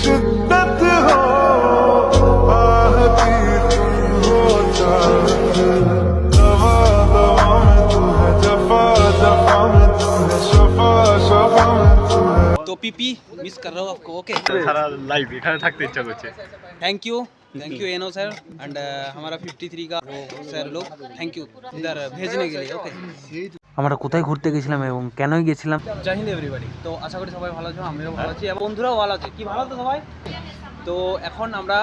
शिद्दत हो आहती तुम हो चाहत दवा दवा में तू है जफा जफा में तू है शफा शफा में तू है तो पीपी मिस कर रहा हूँ आपको ओके সারা লাইফ এখানে থাকতে ইচ্ছা করছে थैंक यू थैंक यू एनो सर एंड हमारा 53 का वो सर लोग थैंक यू इधर भेजने के लिए ओके আমরা কোথায় ঘুরতে গেছিলাম এবং কেনই গেছিলাম? জয় হিন্দ এভরিবাডি তো আশা করি সবাই ভালো আছো আমিও ভালো আছি এবং বন্ধুরাও ভালো আছে। কি ভালো তো সবাই? তো এখন আমরা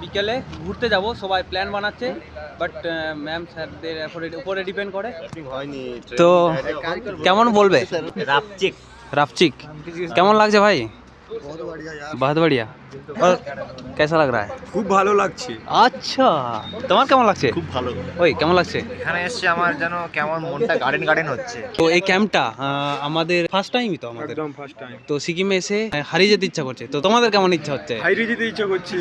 বিকেলে ঘুরতে যাব সবাই প্ল্যান বানাচ্ছে বাট ম্যাম স্যারদের উপরে- উপরে ডিপেন্ড করে। হয়নি তো কেমন বলবে? রাপচিক। রাপচিক। কেমন লাগছে ভাই? बहुत बढ़िया और कैसा लग रहा है খুব ভালো লাগছে আচ্ছা তোমার কেমন লাগছে খুব ভালো ওই কেমন লাগছে এখানে এসছে আমার যেন কেমন মনটা গার্ডেন গার্ডেন হচ্ছে তো এই ক্যাম্পটা আহ, আমাদের ফার্স্ট টাইমই তো আমাদের একদম ফার্স্ট টাইম তো সিকিমে এসে হারিয়ে যেতে ইচ্ছা করছে তো তোমাদের কেমন ইচ্ছা হচ্ছে হাইরে যেতে ইচ্ছা করছে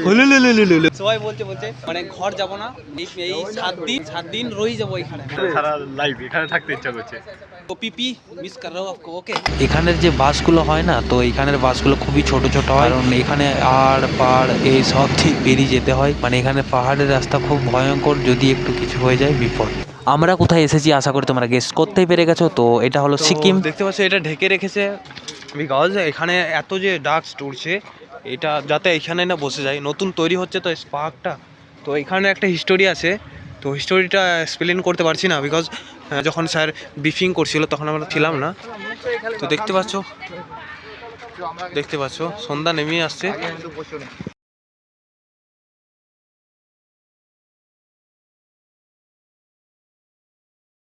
সবাই বলছে বলছে মানে ঘর যাব না এই এই সাত দিন সাত দিন রই যাবো এখানে সারা লাইফ এখানে থাকতে ইচ্ছা করছে তো মিস কর আপকো ওকে এখানের যে বাসগুলো হয় না তো এখানের বাসগুলো খুবই ছোট ছোট হয়। কারণ এখানে আর পাড় এই সব ঠিক পেরিয়ে যেতে হয়। মানে এখানে পাহাড়ের রাস্তা খুব ভয়ঙ্কর যদি একটু কিছু হয়ে যায় বিপদ। আমরা কোথায় এসেছি আশা করি তোমরা গেস করতেই পেরে গেছো তো এটা হলো সিকিম। দেখতে পাচ্ছ এটা ঢেকে রেখেছে। বিকজ এখানে এত যে ডাক টুরছে এটা যাতে এখানে না বসে যায়। নতুন তৈরি হচ্ছে তো পার্কটা তো এখানে একটা হিস্টোরি আছে। তো হিস্টোরিটা এক্সপ্লেন করতে পারছি না বিকজ যখন স্যার ব্রিফিং করছিল, তখন আমরা ছিলাম না। তো দেখতে পাচ্ছ দেখতে পাচ্ছ, সন্ধ্যা নেমে আসছে।